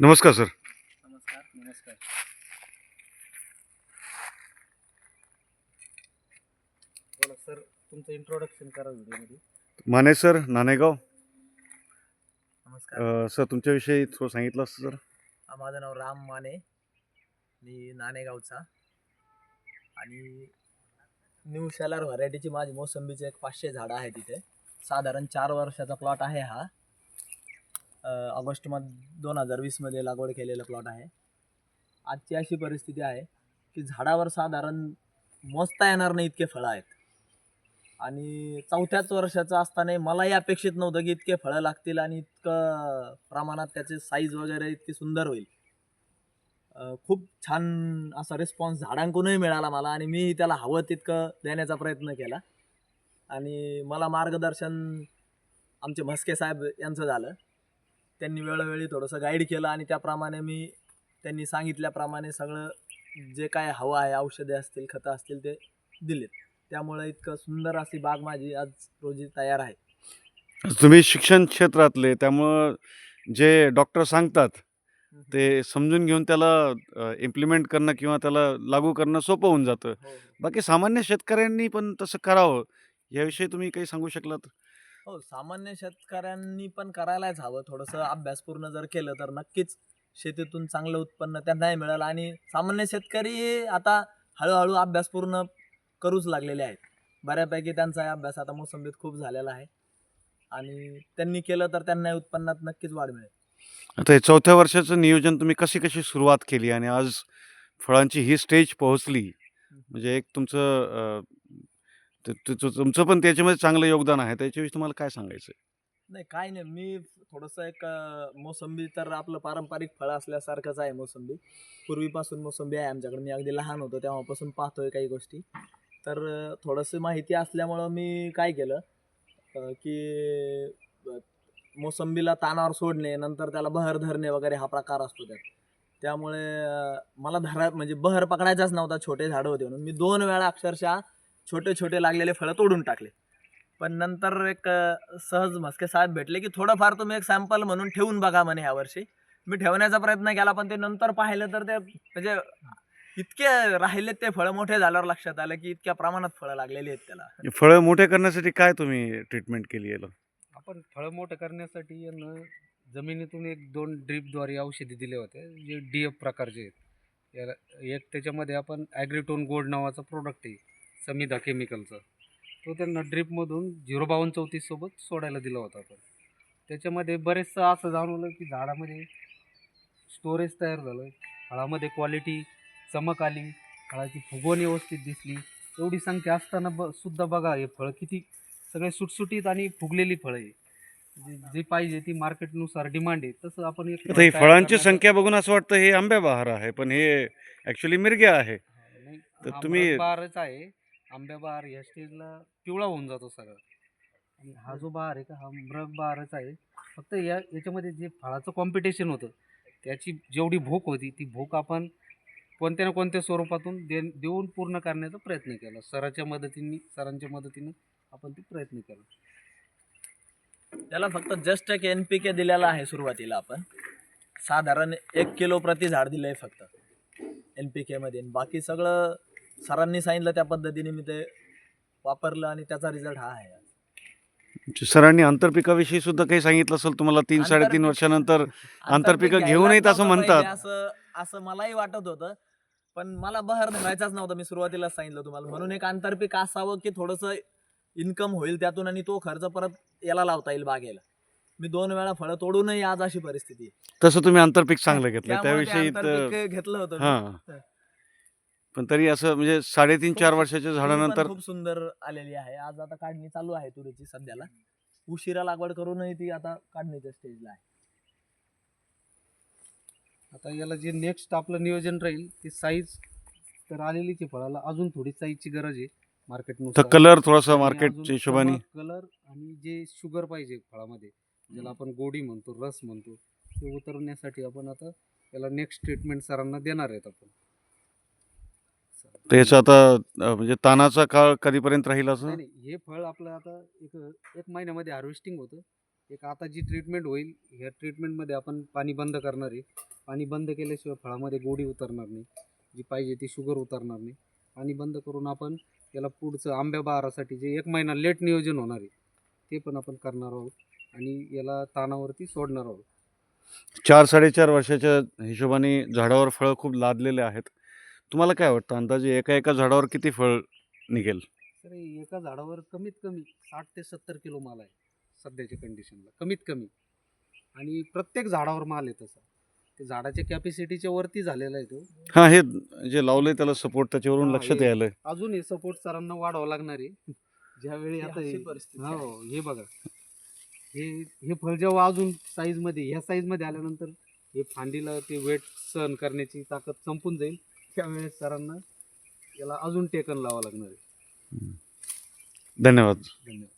नमस्कार सर. नमस्कार नमस्कार. बोला सर तुमचं इंट्रोडक्शन करा व्हिडिओमध्ये. माने सर नाणेगाव. नमस्कार. अ, सर तुमच्याविषयी थोडं सांगितलं असतं सर. हा, माझं नाव राम माने. मी नाणेगावचा. आणि न्यू शेलार व्हरायटीची माझी मोसंबीचे एक पाचशे झाडं आहे तिथे. साधारण चार वर्षाचा प्लॉट आहे हा. ऑगस्ट ऑगस्टमध्ये दोन हजार वीसमध्ये लागवड केलेला प्लॉट आहे. आजची अशी परिस्थिती आहे की झाडावर साधारण मोजता येणार नाही इतके फळं आहेत. आणि चौथ्याच वर्षाचं असताना मलाही अपेक्षित नव्हतं की इतके फळं लागतील आणि इतकं प्रमाणात त्याचे साईज वगैरे इतकी सुंदर होईल. खूप छान असा रिस्पॉन्स झाडांकडूनही मिळाला मला आणि मी त्याला हवं तितकं देण्याचा प्रयत्न केला. आणि मला मार्गदर्शन आमचे म्हस्के साहेब यांचं झालं. त्यांनी वेळोवेळी थोडंसं गाईड केलं आणि त्याप्रमाणे मी त्यांनी सांगितल्याप्रमाणे सगळं जे काय हवं आहे औषधे असतील खतं असतील ते दिलेत. त्यामुळे इतकं सुंदर अशी बाग माझी आज रोजी तयार आहे. तुम्ही शिक्षण क्षेत्रातले त्यामुळं जे डॉक्टर सांगतात ते समजून घेऊन त्याला इम्प्लिमेंट करणं किंवा त्याला लागू करणं सोपं होऊन जातं. हो हो. बाकी सामान्य शेतकऱ्यांनी पण तसं करावं याविषयी तुम्ही काही सांगू शकलात? हो सामान्य शेतकऱ्यांनी पण करायलाच हवं. थोडंसं अभ्यासपूर्ण जर केलं तर नक्कीच शेतीतून चांगलं उत्पन्न त्यांनाही मिळेल आणि सामान्य शेतकरी आता हळूहळू अभ्यासपूर्ण करूच लागलेले आहेत. बऱ्यापैकी त्यांचा अभ्यास आता मोसंबीत खूप झालेला आहे आणि त्यांनी केलं तर त्यांना उत्पन्नात नक्कीच वाढ मिळेल. आता हे चौथ्या वर्षाचं नियोजन तुम्ही कशी कशी सुरुवात केली आणि आज फळांची ही स्टेज पोहोचली? म्हणजे एक तुमचं तर तुमचं पण त्याच्यामध्ये चांगलं योगदान आहे. त्याच्याविषयी तुम्हाला काय सांगायचं नाही काय नाही. मी थोडंसं एक अं, मोसंबी तर आपलं पारंपरिक फळ असल्यासारखंच आहे मोसंबी. पूर्वीपासून मोसंबी आहे आमच्याकडे. मी अगदी लहान होतो तेव्हापासून पाहतोय काही गोष्टी. तर अं, थोडंसं माहिती असल्यामुळं मी काय केलं अं, की अं, मोसंबीला तानावर सोडणे नंतर त्याला बहर धरणे वगैरे हा प्रकार असतो त्यात. त्यामुळे अं, मला धरा म्हणजे बहर पकडायचाच नव्हता. छोटे झाडं होते म्हणून. मी दोन वेळा अक्षरशः छोटे छोटे लागलेले फळं तोडून टाकले. पण नंतर एक सहज म्हस्के साहेब भेटले की थोडंफार तुम्ही एक सॅम्पल म्हणून ठेवून बघा म्हणे ह्या वर्षी. मी ठेवण्याचा प्रयत्न केला पण ते नंतर पाहिलं तर ते म्हणजे इतके राहिले ते फळं मोठे झाल्यावर लक्षात आलं की इतक्या प्रमाणात फळं लागलेली आहेत त्याला. फळं मोठे करण्यासाठी काय तुम्ही ट्रीटमेंट केली याला? आपण फळं मोठं करण्यासाठी यांना जमिनीतून एक दोन ड्रीपद्वारे औषधी दिले होते जे डी एफ प्रकारचे आहेत. याला एक त्याच्यामध्ये आपण ॲग्रिटोन गोल्ड नावाचा प्रोडक्ट आहे. समिधा केमिकलचा तो त्यांना ड्रीपमधून झिरो बावन्न चौतीससोबत सोडायला दिला होता आपण त्याच्यामध्ये बरेचसं असं जाणवलं की झाडामध्ये स्टोरेज तयार झालं. फळामध्ये क्वालिटी चमक आली. फळाची फुगवण व्यवस्थित दिसली. एवढी संख्या असताना ब सुद्धा बघा हे फळं किती सगळे सुटसुटीत आणि फुगलेली फळं आहे जे जे पाहिजे ती मार्केटनुसार डिमांड आहे. तसं आपण एक आता ही तयार फळांची करण्याचा- संख्या बघून असं वाटतं हे आंब्या बहार आहे पण हे ॲक्च्युली मिरग्या आहे. तर तुम्ही- आंबा बहारच आहे. आंब्या बहार या स्टेजला पिवळा होऊन जातो सगळं. आणि हा जो बहार आहे का हा मृग बहारच आहे. फक्त या याच्यामध्ये जे फळाचं कॉम्पिटिशन होतं त्याची जेवढी भूक होती ती भूक आपण कोणत्या ना कोणत्या स्वरूपातून दे देऊन पूर्ण करण्याचा प्रयत्न केला. सराच्या मदतीने सरांच्या मदतीने आपण ते प्रयत्न केला. त्याला फक्त जस्ट एक एन पी के दिलेला आहे सुरुवातीला आपण. साधारण एक किलो प्रति झाड दिलं आहे फक्त एन पी केमध्ये बाकी सगळं सरांनी सांगितलं त्या पद्धतीने मी ते वापरलं आणि त्याचा रिझल्ट हा आहे. सरांनी आंतरपिकाविषयी सुद्धा काही सांगितलं असेल तुम्हाला तीन साडेतीन वर्षानंतर आंतरपिकं घेऊ नयेत असं म्हणतात. असं असं मलाही वाटत होतं. पण मला बहर धरायचाच नव्हता. मी सुरुवातीला सांगितलं तुम्हाला. म्हणून एक आंतरपीक असावं की थोडंसं इन्कम होईल त्यातून आणि तो खर्च परत याला लावता येईल बागेला. मी दोन वेळा फळं तोडूनही आज अशी परिस्थिती. तसं तुम्ही आंतरपीक चांगलं घेतलं. त्याविषयी घेतलं होतं पण तरी असं म्हणजे साडेतीन चार वर्षाच्या झाडानंतर खूप सुंदर आलेली आहे. आज आता काढणी चालू आहे तुरीची सध्याला. उशिरा लागवड करूनही ती आता काढणीच्या स्टेजला आहे. आता याला जे नेक्स्ट आपलं नियोजन राहील ते साईज तर आलेलीच आहे फळाला. अजून थोडी साईजची गरज आहे मार्केटनुसार कलर थोडासा मार्केटच्या हिशोबाने. कलर आणि जे शुगर पाहिजे फळामध्ये ज्याला आपण गोडी म्हणतो रस म्हणतो ते उतरवण्यासाठी आपण आता याला नेक्स्ट ट्रीटमेंट सरांना देणार आहेत आपण. तर याचं आता अं, म्हणजे तानाचा काळ कधीपर्यंत राहील असं? नाही नाही हे फळ आपलं आता एक एक महिन्यामध्ये हार्वेस्टिंग होतं. एक आता जी ट्रीटमेंट होईल ह्या ट्रीटमेंटमध्ये आपण पाणी बंद करणार आहे. पाणी बंद केल्याशिवाय फळामध्ये गोडी उतरणार नाही. जी पाहिजे ती शुगर उतरणार नाही. पाणी बंद करून आपण याला पुढचं आंब्या बहारासाठी जे एक महिना लेट नियोजन होणार आहे ते पण आपण करणार आहोत आणि याला तानावरती सोडणार आहोत. चार साडेचार वर्षाच्या हिशोबाने झाडावर फळं खूप लादलेले आहेत. तुम्हाला काय वाटतं? अंदाजे एका एका झाडावर किती फळ निघेल? तर एका झाडावर कमीत कमी साठ ते सत्तर किलो माल आहे सध्याच्या कंडिशनला कमीत कमी आणि प्रत्येक झाडावर माल आहे तसा. ते झाडाच्या कॅपॅसिटीच्या वरती झालेला आहे तो. हां हे जे लावलंय त्याला सपोर्ट त्याच्यावरून हा, लक्षात हे- यायलंय. अजून हे सपोर्ट सरांना वाढवावं लागणार आहे. ज्यावेळी आता हे-. हो हे बघा. हे हे फळ जेव्हा अजून साईजमध्ये ह्या साईजमध्ये आल्यानंतर हे फांदीला ते वेट सहन करण्याची ताकद संपून जाईल. त्यावेळेस सरांना याला अजून टेकन लावा लागणार आहे. धन्यवाद. धन्यवाद.